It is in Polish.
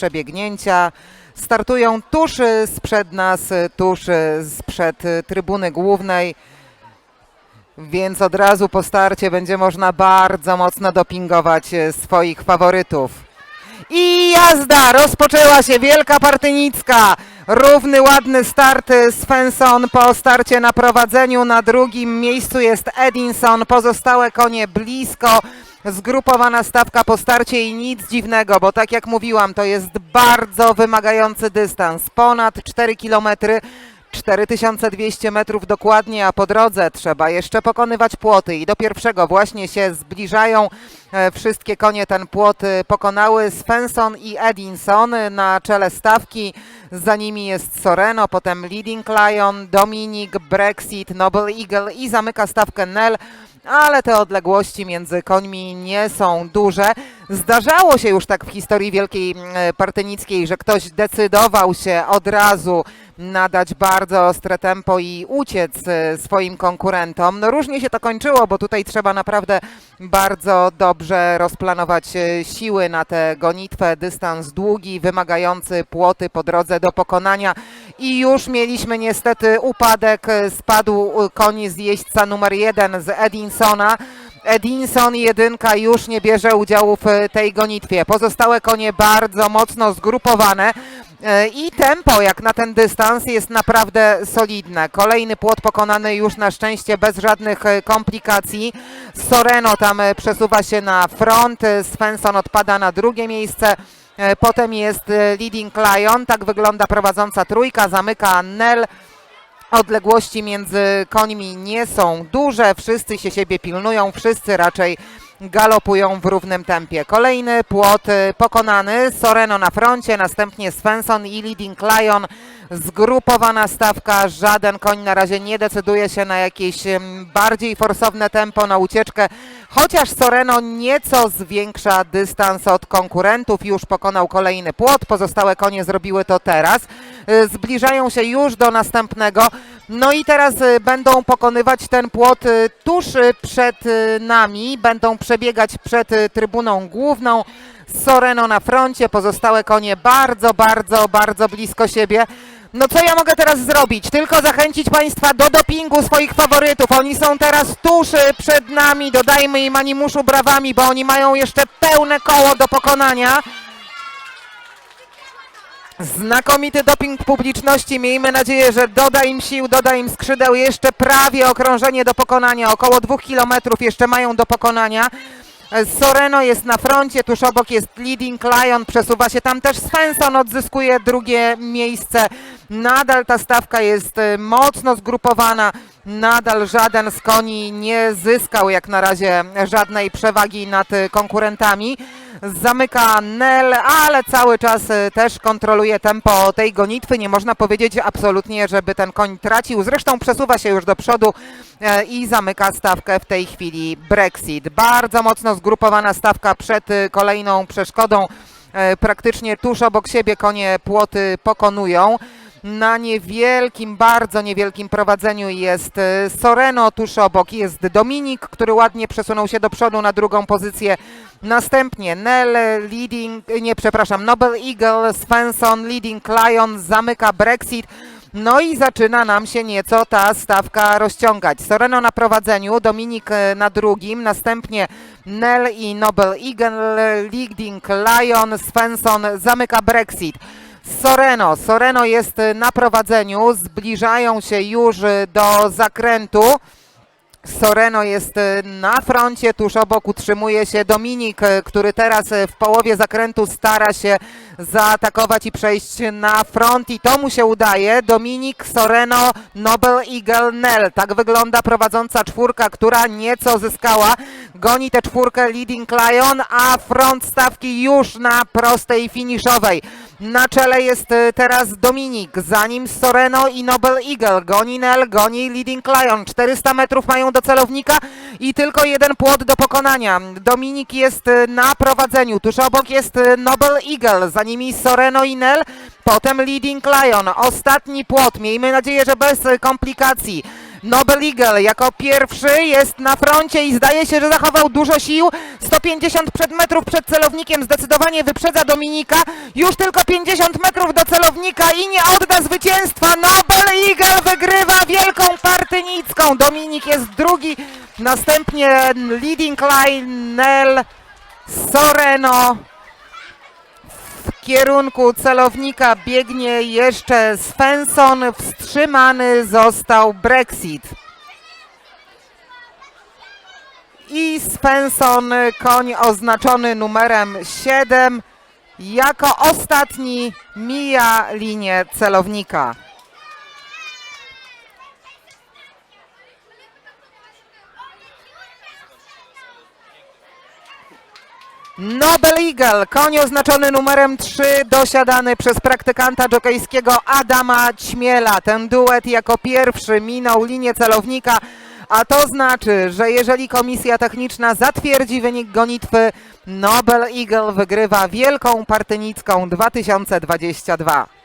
przebiegnięcia. Startują tuż y, sprzed nas, y, tuż y, sprzed trybuny głównej. Więc od razu po starcie będzie można bardzo mocno dopingować e, swoich faworytów. I jazda! Rozpoczęła się Wielka Partynicka. Równy, ładny start e, Svensson po starcie na prowadzeniu. Na drugim miejscu jest Edinson. Pozostałe konie blisko. Zgrupowana stawka po starcie i nic dziwnego, bo tak jak mówiłam, to jest bardzo wymagający dystans. Ponad 4 kilometry. 4200 metrów dokładnie, a po drodze trzeba jeszcze pokonywać płoty i do pierwszego właśnie się zbliżają. E, Wszystkie konie ten płot e, pokonały. Svensson i Edinson na czele stawki. Za nimi jest Soreno, potem Leading Lion, Dominik, Brexit, Noble Eagle i zamyka stawkę Nel. Ale te odległości między końmi nie są duże. Zdarzało się już tak w historii Wielkiej mm, Partynickiej, że ktoś decydował się od razu nadać bardzo ostre tempo i uciec e, swoim konkurentom. No różnie się to kończyło, bo tutaj trzeba naprawdę bardzo dobrze rozplanować e, siły na tę gonitwę. Dystans długi, wymagający płoty po drodze do pokonania. I już mieliśmy niestety upadek. Spadł e, koń z jeźdźca numer jeden z Edinsona. Edinson jedynka już nie bierze udziału w e, tej gonitwie. Pozostałe konie bardzo mocno zgrupowane. E, I tempo jak na ten dystans jest naprawdę solidne. Kolejny płot pokonany już na szczęście bez żadnych e, komplikacji. Soreno tam przesuwa się na front, Svensson odpada na drugie miejsce. Potem jest Leading Lion, tak wygląda prowadząca trójka, zamyka Nel. Odległości między końmi nie są duże, wszyscy się siebie pilnują, wszyscy raczej galopują w równym tempie. Kolejny płot y, pokonany, Soreno na froncie, następnie Svensson i Leading Lion. Zgrupowana stawka, żaden koń na razie nie decyduje się na jakieś bardziej forsowne tempo, na ucieczkę. Chociaż Soreno nieco zwiększa dystans od konkurentów, już pokonał kolejny płot, pozostałe konie zrobiły to teraz. Y, Zbliżają się już do następnego. No i teraz y, będą pokonywać ten płot y, tuż przed nami, będą przebiegać przed trybuną główną. Soreno na froncie, pozostałe konie bardzo, bardzo, bardzo blisko siebie. No co ja mogę teraz zrobić? Tylko zachęcić Państwa do dopingu swoich faworytów. Oni są teraz tuż y, przed nami. Dodajmy im animuszu brawami, bo oni mają jeszcze pełne koło do pokonania. Znakomity doping publiczności. Miejmy nadzieję, że doda im sił, doda im skrzydeł. Jeszcze prawie okrążenie do pokonania. Około dwóch kilometrów jeszcze mają do pokonania. Soreno jest na froncie, tuż obok jest Leading Lion, przesuwa się tam też Svensson, odzyskuje drugie miejsce. Nadal ta stawka jest e, mocno zgrupowana, nadal żaden z koni nie zyskał jak na razie żadnej przewagi nad e, konkurentami. Zamyka Nel, ale cały czas e, też kontroluje tempo tej gonitwy. Nie można powiedzieć absolutnie, żeby ten koń tracił. Zresztą przesuwa się już do przodu e, i zamyka stawkę w tej chwili Brexit. Bardzo mocno zgrupowana stawka przed e, kolejną przeszkodą. Praktycznie tuż obok siebie konie płoty pokonują. Na niewielkim, bardzo niewielkim prowadzeniu jest e, Soreno, tuż obok jest Dominik, który ładnie przesunął się do przodu na drugą pozycję. Następnie Nel, leading, nie przepraszam, Noble Eagle, Svensson, Leading Lion, zamyka Brexit. No i zaczyna nam się nieco ta stawka rozciągać. Soreno na prowadzeniu, Dominik e, na drugim, następnie Nel i Noble Eagle, Leading Lion, Svensson zamyka Brexit. Soreno, Soreno jest e, na prowadzeniu, zbliżają się już e, do zakrętu. Soreno jest e, na froncie, tuż obok utrzymuje się Dominik, e, który teraz e, w połowie zakrętu stara się zaatakować i przejść na front i to mu się udaje. Dominik, Soreno, Noble Eagle, Nel. Tak wygląda prowadząca czwórka, która nieco zyskała. Goni tę czwórkę Leading Lion, a front stawki już na prostej finiszowej. Na czele jest teraz Dominik, za nim Soreno i Noble Eagle. Goni Nel, goni Leading Lion. 400 metrów mają do celownika i tylko jeden płot do pokonania. Dominik jest e, na prowadzeniu, tuż obok jest e, Noble Eagle, za nimi Soreno i Nel, potem Leading Lion. Ostatni płot, miejmy nadzieję, że bez e, komplikacji. Noble Eagle jako pierwszy jest na froncie i zdaje się, że zachował dużo sił. 150 przed metrów przed celownikiem zdecydowanie wyprzedza Dominika. Już tylko 50 metrów do celownika i nie odda zwycięstwa. Noble Eagle wygrywa wielką partynicką. Dominik jest drugi. Następnie leading Lionel Soreno. Kierunku celownika biegnie jeszcze Svensson. Wstrzymany został Brexit. I Svensson, koń oznaczony numerem 7, jako ostatni mija linię celownika. Nobel Eagle, koń oznaczony numerem 3, dosiadany przez praktykanta jokejskiego Adama Ćmiela. Ten duet jako pierwszy minął linię celownika, a to znaczy, że jeżeli komisja techniczna zatwierdzi wynik gonitwy, Nobel Eagle wygrywa Wielką Partynicką 2022.